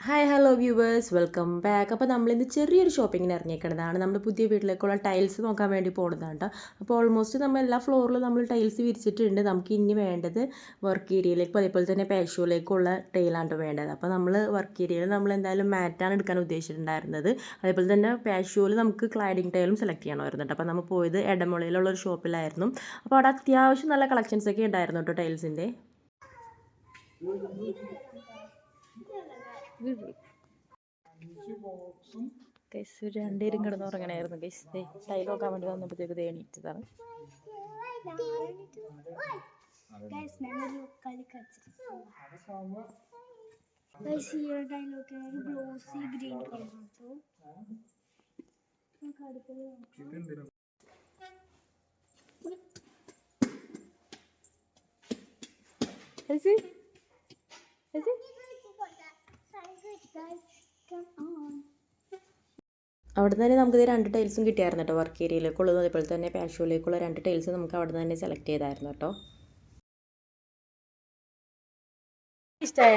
Hi hello viewers welcome back അപ്പോൾ നമ്മളിന്ന് ചെറിയൊരു ഷോപ്പിങ്ങിന് ഇറങ്ങിയേക്കുന്നതാണ് നമ്മൾ പുതിയ വീട്ടിലേക്കുള്ള ടൈൽസ് നോക്കാൻ വേണ്ടി പോകുന്നതാണ് കേട്ടോ അപ്പോൾ ഓൾമോസ്റ്റ് നമ്മൾ എല്ലാ ഫ്ലോറിലും നമ്മൾ ടൈൽസ് വിരിച്ചിട്ടുണ്ട്. നമുക്ക് ഇനി വേണ്ടത് വർക്ക് ഏരിയയിലേക്ക് അതേപോലെ തന്നെ പാഷ്യൂലേക്കുള്ള ടൈലാണ് വേണ്ടത്. അപ്പോൾ നമ്മൾ വർക്ക് ഏരിയയിൽ നമ്മൾ എന്തായാലും മാറ്റാണ് എടുക്കാൻ ഉദ്ദേശിച്ചിട്ടുണ്ടായിരുന്നത്. അതേപോലെ തന്നെ പാഷ്യൂവിൽ നമുക്ക് ക്ലൈഡിങ് ടൈലും സെലക്ട് ചെയ്യണമായിരുന്നു കേട്ടോ അപ്പോൾ നമ്മൾ പോയത് എടമുളയിലുള്ള ഒരു ഷോപ്പിലായിരുന്നു അപ്പോൾ അവിടെ അത്യാവശ്യം നല്ല കളക്ഷൻസ് ഒക്കെ ഉണ്ടായിരുന്നു കേട്ടോ ടൈൽസിന്റെ ഗൈസ് രണ്ടുപേരും കിടന്ന് ഉറങ്ങണായിരുന്നു. ഗൈസ് ടൈൽ നോക്കാൻ വേണ്ടി വന്നപ്പോഴത്തേക്ക് ഇത് എണീറ്റതാണ്. ഗൈസ് ഞാനൊരു കളി കളിച്ചിട്ട് ഗൈസ് ഈ ഒരു ഡയലോഗ് ഒരു ഗ്ലോസി ഗ്രീൻ കളർ കേട്ടോ നമുക്ക് അടുത്തത് നോക്കാം. Guys, come on. അവിടെ നിന്ന് തന്നെ നമുക്കിത് രണ്ട് ടൈൽസും കിട്ടിയായിരുന്നു കേട്ടോ വർക്ക് ഏരിയയിലേക്കുള്ളതും അതുപോലെ തന്നെ പാഷ്യൂലേക്കുള്ള രണ്ട് ടൈൽസ് നമുക്ക് അവിടെ നിന്ന് തന്നെ സെലക്ട് ചെയ്തായിരുന്നു കേട്ടോ. ഇഷ്ടമായ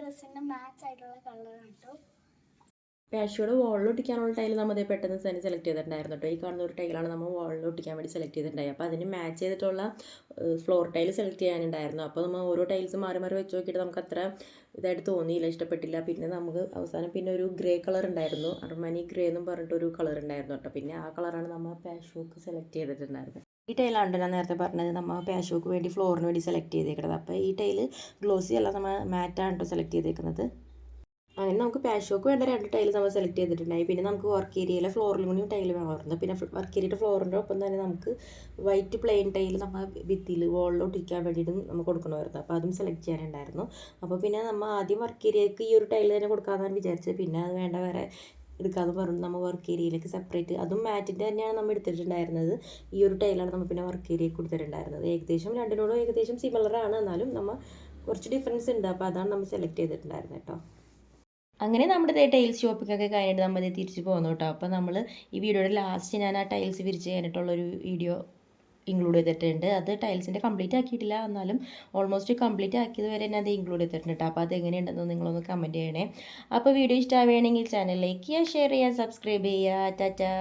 ഡ്രസ്സിന് മാച്ച് ആയിട്ടുള്ള കളറാണ് കേട്ടോ പാഷ്യൂടെ വാളിൽ ഒട്ടിക്കാനുള്ള ടൈൽ നമ്മൾ അതേ പെട്ടെന്ന് തന്നെ സെലക്ട് ചെയ്തിട്ടുണ്ടായിരുന്നു കേട്ടോ ഈ കാണുന്ന ഒരു ടൈലാണ് നമ്മൾ വാളിൽ ഒട്ടിക്കാൻ വേണ്ടി സെലക്ട് ചെയ്തിട്ടുണ്ടായി. അപ്പോൾ അതിന് മാച്ച് ചെയ്തിട്ടുള്ള ഫ്ലോർ ടൈൽ സെലക്ട് ചെയ്യാനുണ്ടായിരുന്നു. അപ്പോൾ നമ്മൾ ഓരോ ടൈൽസ് മാറി മാറി വെച്ച് നോക്കിയിട്ട് നമുക്ക് അത്ര ഇതായിട്ട് തോന്നിയില്ല ഇഷ്ടപ്പെട്ടില്ല. പിന്നെ നമുക്ക് അവസാനം പിന്നെ ഒരു ഗ്രേ കളർ ഉണ്ടായിരുന്നു. അർമാനി ഗ്രേ എന്നും പറഞ്ഞിട്ടൊരു കളർ ഉണ്ടായിരുന്നു കേട്ടോ പിന്നെ ആ കളറാണ് നമ്മൾ പാഷ്യൂക്ക് സെലക്ട് ചെയ്തിട്ടുണ്ടായിരുന്നത് ഈ ടൈലാണ് ഞാൻ നേരത്തെ പറഞ്ഞത്. നമ്മൾ പാഷ്യൂക്ക് വേണ്ടി ഫ്ലോറിന് വേണ്ടി സെലക്ട് ചെയ്തേക്കുന്നത് അപ്പോൾ ഈ ടൈൽ ഗ്ലോസി അല്ല നമ്മൾ മാറ്റാണ് കേട്ടോ സെലക്ട് ചെയ്തേക്കുന്നത് അങ്ങനെ നമുക്ക് പാഷോക്ക് വേണ്ട രണ്ട് ടൈൽ നമ്മൾ സെലക്ട് ചെയ്തിട്ടുണ്ടായി. പിന്നെ നമുക്ക് വർക്ക് ഏരിയയിലെ ഫ്ലോറിലും കൂടി ടൈൽ വേണമായിരുന്നു. പിന്നെ വർക്ക് ഏരിയയുടെ ഫ്ലോറിന്റെ ഒപ്പം തന്നെ നമുക്ക് വൈറ്റ് പ്ലെയിൻ ടൈൽ നമ്മൾ ഭിത്തിയിൽ വോളിൽ ഒട്ടിക്കാൻ വേണ്ടിയിട്ടും നമുക്ക് കൊടുക്കണമായിരുന്നു. അപ്പോൾ അതും സെലക്ട് ചെയ്യാനുണ്ടായിരുന്നു. അപ്പോൾ പിന്നെ നമ്മൾ ആദ്യം വർക്ക് ഏരിയക്ക് ഈ ഒരു ടൈൽ തന്നെ കൊടുക്കാമെന്നാണ് വിചാരിച്ചത്. പിന്നെ അത് വേണ്ട വേറെ എടുക്കാമെന്ന് പറഞ്ഞു നമ്മൾ വർക്ക് ഏരിയയിലേക്ക് സെപ്പറേറ്റ് അതും മാറ്റിന്റെ തന്നെയാണ് നമ്മൾ എടുത്തിട്ടുണ്ടായിരുന്നത്. ഈ ഒരു ടൈലാണ് നമ്മൾ പിന്നെ വർക്ക് ഏരിയയ്ക്ക് കൊടുത്തിട്ടുണ്ടായിരുന്നത്. ഏകദേശം രണ്ടിനോടും ഏകദേശം സിമിലറാണ് എന്നാലും നമ്മൾ കുറച്ച് ഡിഫറൻസ് ഉണ്ട്. അപ്പോൾ അതാണ് നമ്മൾ സെലക്ട് ചെയ്തിട്ടുണ്ടായിരുന്നത് കേട്ടോ അങ്ങനെ നമ്മുടെ ടൈൽസ് ഷോപ്പിങ്ങൊക്കെ കഴിഞ്ഞിട്ട് നമ്മൾ തിരിച്ച് പോകുന്നു കേട്ടോ അപ്പോൾ നമ്മൾ ഈ വീഡിയോയുടെ ലാസ്റ്റ് ഞാൻ ആ ടൈൽസ് വിരിച്ച് കഴിഞ്ഞിട്ടുള്ളൊരു വീഡിയോ ഇൻക്ലൂഡ് ചെയ്തിട്ടുണ്ട്. അത് ടൈൽസിന്റെ കംപ്ലീറ്റ് ആക്കിയിട്ടില്ല. എന്നാലും ഓൾമോസ്റ്റ് കംപ്ലീറ്റ് ആക്കിയത് വരെ ഞാൻ അത് ഇൻക്ലൂഡ് ചെയ്തിട്ടുണ്ട് അപ്പോൾ അത് എങ്ങനെയുണ്ടെന്ന് നിങ്ങളൊന്ന് കമന്റ് ചെയ്യണേ. അപ്പോൾ വീഡിയോ ഇഷ്ടമാവുകയാണെങ്കിൽ ചാനൽ ലൈക്ക് ചെയ്യുക ഷെയർ ചെയ്യുക സബ്സ്ക്രൈബ് ചെയ്യുക. ടാറ്റാ.